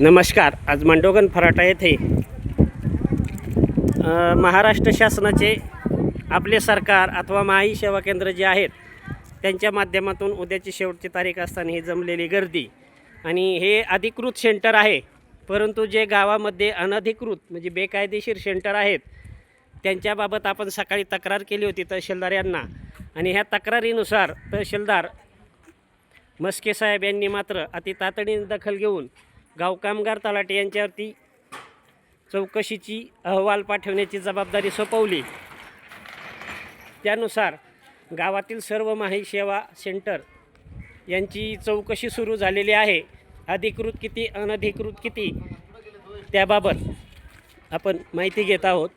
नमस्कार आज मांडोगन फराटा येथे महाराष्ट्र शासनाचे आपले सरकार अथवा माई सेवा केंद्र जे आहेत त्यांच्या माध्यमातून उद्याची शेवटची तारीख असताना ही जमलेली गर्दी. आणि हे अधिकृत सेंटर आहे परंतु जे गावामध्ये अनधिकृत म्हणजे बेकायदेशीर सेंटर आहेत त्यांच्याबाबत आपण सकाळी तक्रार केली होती तहसीलदार यांना. आणि ह्या तक्रारीनुसार तहसीलदार मस्के साहेब यांनी मात्र अति तातडीने दखल घेऊन गाव कामगार तलाटे यांच्यावरती चौकशीची अहवाल पाठवण्याची जबाबदारी सोपवली. त्यानुसार गावातील सर्व माही सेवा सेंटर यांची चौकशी सुरू झालेली आहे. अधिकृत किती अनधिकृत किती त्याबाबत आपण माहिती घेत आहोत.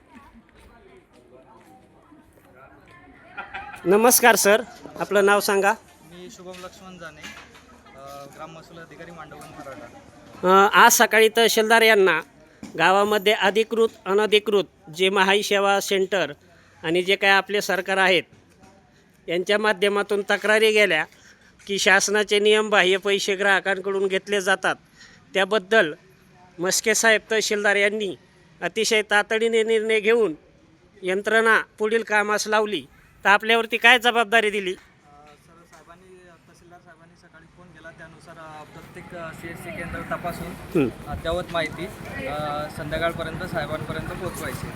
नमस्कार सर. आपलं नाव सांगा. मी शुभम लक्ष्मण जाने ग्राम महसूल अधिकारी मांडवगण मराठा. आज सकाळी तहसीलदार यांना गावामध्ये अधिकृत अनधिकृत जे महाई सेवा सेंटर आणि जे काय आपले सरकार आहेत यांच्या माध्यमातून तक्रारी गेल्या की शासनाचे नियम बाह्य पैसे ग्राहकांकडून घेतले जातात. त्याबद्दल मस्के साहेब तहसीलदार यांनी अतिशय तातडीने निर्णय घेऊन यंत्रणा पुढील कामास लावली. तर आपल्यावरती काय जबाबदारी दिली सर साहेबांनी तहसीलदार साहेबांनी सकाळी फोन अ, प्रत्येक सी एस सी केंद्र तपासून. अद्ययावत माहिती संध्याकाळपर्यंत साहेबांपर्यंत पोहोचवायची.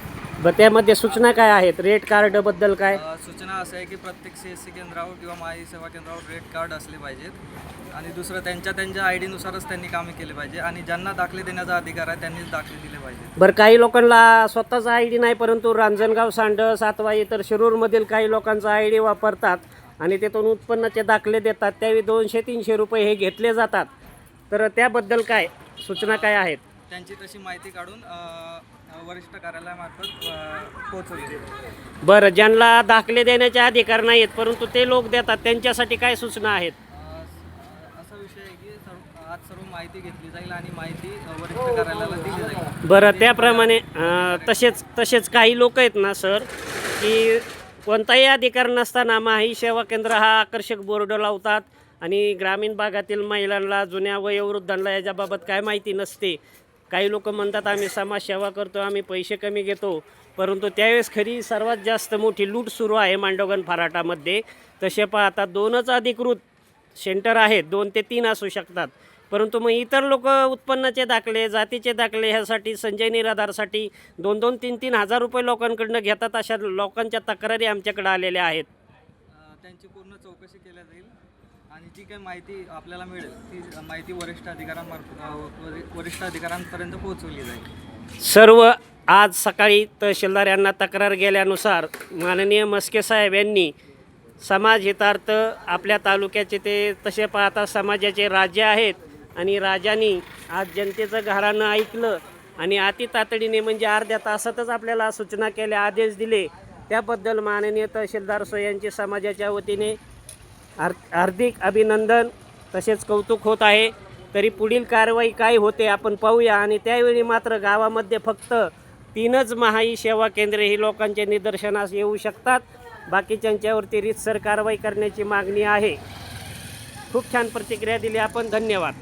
बरं त्यामध्ये सूचना काय आहेत? रेट कार्डबद्दल काय? सूचना असं आहे की प्रत्येक सी एस सी केंद्रावर किंवा माही सेवा केंद्रावर रेट कार्ड असले पाहिजेत. आणि दुसरं त्यांच्या त्यांच्या आय डीनुसारच त्यांनी कामे केली पाहिजे. आणि ज्यांना दाखले देण्याचा अधिकार आहे त्यांनीच दाखले दिले पाहिजे बरं काही लोकांना स्वतःचा आय डी नाही परंतु रांजणगाव सांड सातवा इतर शिरूरमधील काही लोकांचा आय डी वापरतात. आणि त्यातून उत्पन्नाचे दाखले देतात. त्यावेळी दोनशे तीनशे रुपये हे घेतले जातात. तर त्याबद्दल काय सूचना काय आहेत? त्यांची तशी माहिती काढून अ, वरिष्ठ कार्यालयामार्फत अ, पोहोचवली. बरं ज्यांना दाखले देण्याचे अधिकार नाहीत परंतु ते लोक देतात त्यांच्यासाठी काय सूचना आहेत? अ, असा विषय आहे की सर्व आज सर्व माहिती घेतली जाईल आणि माहिती अ, वरिष्ठ कार्यालयाला दिली जाईल. बरं त्याप्रमाणे अं, तसेच तसेच काही लोक आहेत ना सर की कोणताही अधिकार नसताना माही सेवा केंद्र हा आकर्षक बोर्ड लावतात. आणि ग्रामीण भागातील महिलांना जुन्या वयोवृद्धांना याच्याबाबत काय माहिती नसते. काही लोक म्हणतात आम्ही समाजसेवा करतो आम्ही पैसे कमी घेतो. परंतु त्यावेळेस खरी सर्वात जास्त मोठी लूट सुरू आहे मांडोगन फराटामध्ये. तसे पाहता दोनच अधिकृत सेंटर आहेत दोन ते तीन असू शकतात. परंतु मग इतर लोक उत्पन्नाचे दाखले जातीचे दाखले ह्यासाठी संजय निराधारसाठी दोन दोन तीन तीन हजार रुपये लोकांकडनं घेतात अशा लोकांच्या तक्रारी आमच्याकडे आलेल्या आहेत. त्यांची पूर्ण चौकशी केल्या जाईल आणि जी काही माहिती आपल्याला मिळेल ती माहिती वरिष्ठ अधिकाऱ्यांमार्फत वरिष्ठ अधिकाऱ्यांपर्यंत पोहोचवली जाईल. सर्व आज सकाळी तहसीलदार यांना तक्रार गेल्यानुसार माननीय मस्के साहेब यांनी समाज हितार्थ आपल्या तालुक्याचे ते तसे पाहता समाजाचे राजे आहेत. आणि राजांनी आज जनतेचं घरानं ऐकलं आणि अति तातडीने म्हणजे अर्ध्या तासातच आपल्याला सूचना केल्या आदेश दिले. त्याबद्दल माननीय तहसीलदार सो यांचे समाजाच्या वतीने हार हार्दिक अभिनंदन. तसेच कौतुक होत आहे. तरी पुढील कारवाई काय होते आपण पाहूया आणि त्यावेळी मात्र गावामध्ये फक्त तीनच महाई सेवा केंद्रे ही लोकांच्या निदर्शनास येऊ शकतात. बाकीच्यांच्यावरती रीतसर कारवाई करण्याची मागणी आहे. खूप छान प्रतिक्रिया दिली आपण. धन्यवाद.